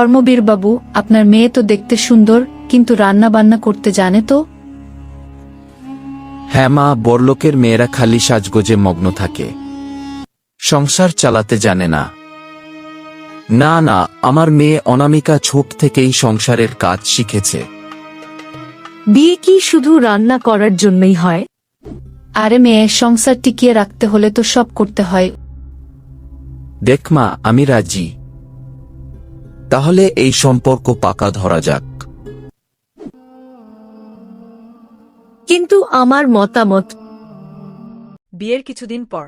ধর্মবীর বাবু আপনার মেয়ে তো দেখতে সুন্দর কিন্তু রান্না বান্না করতে জানে তো? হ্যাঁ মা বড়লোকের মেয়েরা খালি সাজগোজে মগ্ন থাকে। সংসার চালাতে জানে না। না না আমার মেয়ে অনামিকা ছোট থেকেই সংসারের কাজ শিখেছে। বিয়ে কি শুধু রান্না করার জন্যই হয়? আরে মেয়ে সংসার টিকিয়ে রাখতে হলে তো সব করতে হয়। দেখ মা আমি রাজি। তাহলে এই সম্পর্ক পাকা ধরা যাক। কিন্তু আমার মতামত বিয়ের কিছুদিন পর।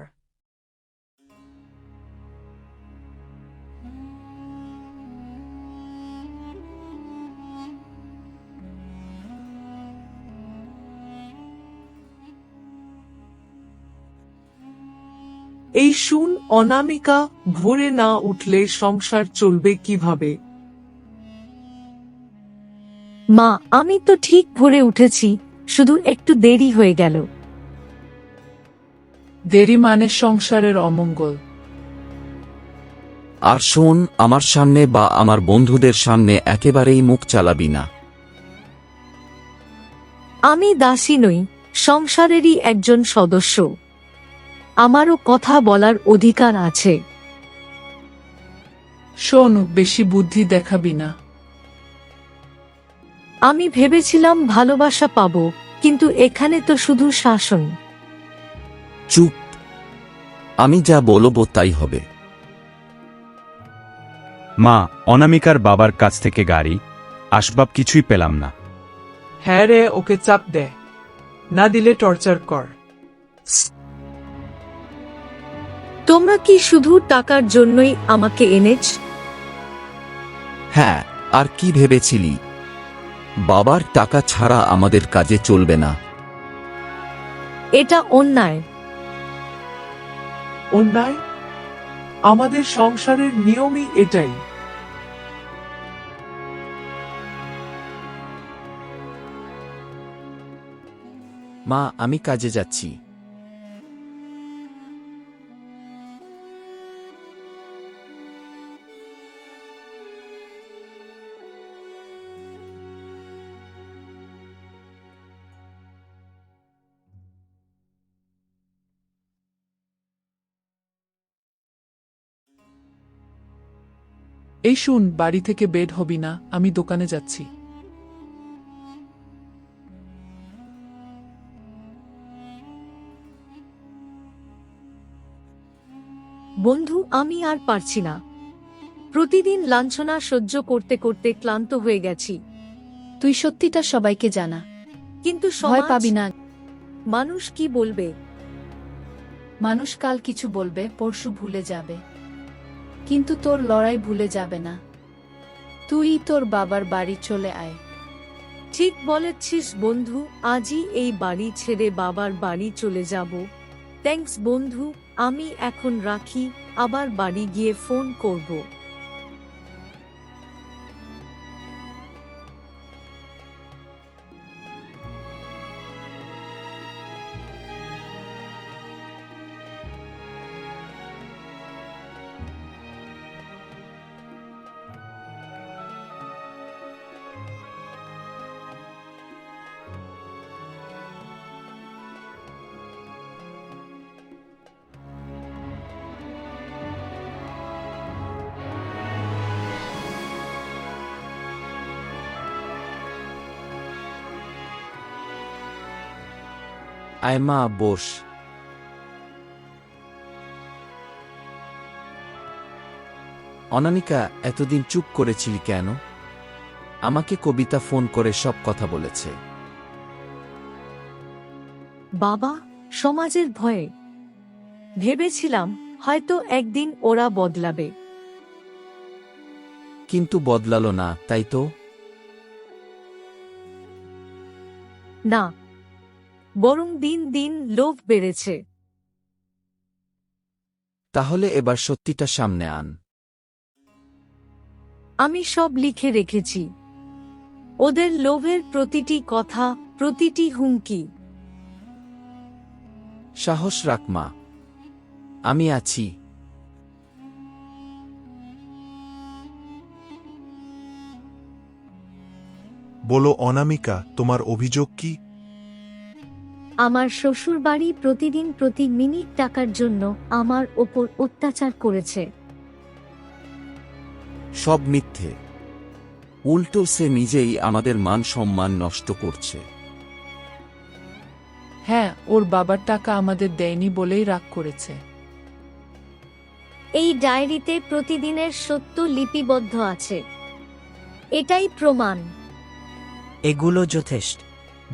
এই শুন অনামিকা ভোরে না উঠলে সংসার চলবে কীভাবে? মা আমি তো ঠিক ভোরে উঠেছি শুধু একটু দেরি হয়ে গেল। দেরি মানে সংসারের অমঙ্গল। আর শোন আমার সামনে বা আমার বন্ধুদের সামনে একেবারেই মুখ চালাবি না। আমি দাসী নই সংসারেরই একজন সদস্য। আমারও কথা বলার অধিকার আছে। শোন বেশি বুদ্ধি দেখাবি না। আমি ভেবেছিলাম ভালোবাসা পাবো কিন্তু এখানে তো শুধু শাসন। চুপ। আমি যা বলব তাই হবে। মা অনামিকার বাবার কাছ থেকে গাড়ি আসবাব কিছুই পেলাম না। হ্যাঁ রে ওকে চাপ দে। না দিলে টর্চার কর। তোমরা কি শুধু টাকার জন্যই আমাকে এনেছ? হ্যাঁ আর কি ভেবেছিলি? বাবার টাকা ছাড়া আমাদের কাজে চলবে না। এটা অন্যায়। অন্যায়? আমাদের সংসারের নিয়মই এটাই। মা আমি কাজে যাচ্ছি। এই শুন বাড়ি থেকে বেড হবি না আমি দোকানে যাচ্ছি। বন্ধু আমি আর পারছি না। প্রতিদিন লাঞ্ছনা সহ্য করতে করতে ক্লান্ত হয়ে গেছি। তুই সত্যিটা সবাইকে জানা। কিন্তু ভয় সমাজ পাবি না। মানুষ কি বলবে? মানুষ কাল কিছু বলবে পরশু ভুলে যাবে। কিন্তু তোর লড়াই ভুলে যাবে না। তুই তোর বাবার বাড়ি চলে আয়। ঠিক বলেছিস বন্ধু, আজই এই বাড়ি ছেড়ে বাবার বাড়ি চলে যাব। থ্যাংকস বন্ধু, আমি এখন রাখি, আবার বাড়ি গিয়ে ফোন করব। আয় মা বস। অনামিকা এতদিন চুপ করেছিলি কেন? আমাকে কবিতা ফোন করে সব কথা বলেছে। বাবা সমাজের ভয়ে। ভেবেছিলাম হয়তো একদিন ওরা বদলাবে। কিন্তু বদলালো না তাই তো? না বরং দিন দিন লোভ বেড়েছে। তাহলে এবার সত্যিটা সামনে আন। আমি সব লিখে রেখেছি। ওদের লোভের প্রতিটি কথা প্রতিটি হুমকি। সাহস রাখ মা। আমি আছি। বলো অনামিকা তোমার অভিযোগ কি? আমার শ্বশুর বাড়ি প্রতিদিন প্রতি মিনিট টাকার জন্য আমার ওপর অত্যাচার করেছে। সব মিথ্যে। উল্টো সে নিজেই আমাদের মান সম্মান নষ্ট করছে। হ্যাঁ ওর বাবার টাকা আমাদের দেয়নি বলেই রাগ করেছে। এই ডায়েরিতে প্রতিদিনের সত্য লিপিবদ্ধ আছে। এটাই প্রমাণ। এগুলো যথেষ্ট।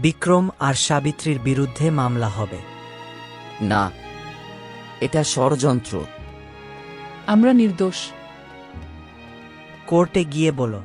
বিক্রম আর সাবিত্রীর বিরুদ্ধে মামলা হবে। না এটা ষড়যন্ত্র। আমরা নির্দোষ। কোর্টে গিয়ে বলো।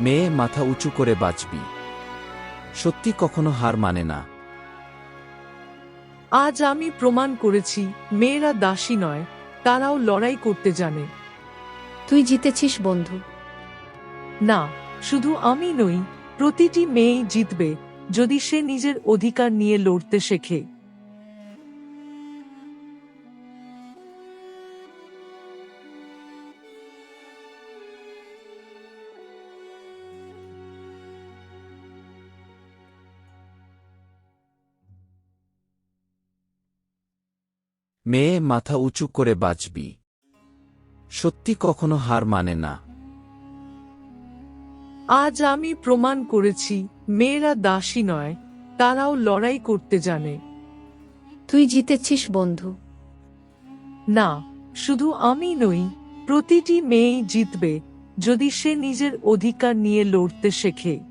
মেয়ে মাথা উঁচু করে বাঁচবি। সত্যি কখনো হার মানে না। আজ আমি প্রমাণ করেছি মেয়েরা দাসী নয় তারাও লড়াই করতে জানে। তুই জিতেছিস বন্ধু। না শুধু আমি নই প্রতিটি মেয়েই জিতবে যদি সে নিজের অধিকার নিয়ে লড়তে শেখে। মেয়ে মাথা উঁচু করে বাঁচবি সত্যি কখনো হার মানে না। আজ আমি প্রমাণ করেছি মেয়েরা দাসী নয় তারাও লড়াই করতে জানে। তুই জিতেছিস বন্ধু। না শুধু আমি নই প্রতিটি মেয়েই জিতবে যদি সে নিজের অধিকার নিয়ে লড়তে শেখে।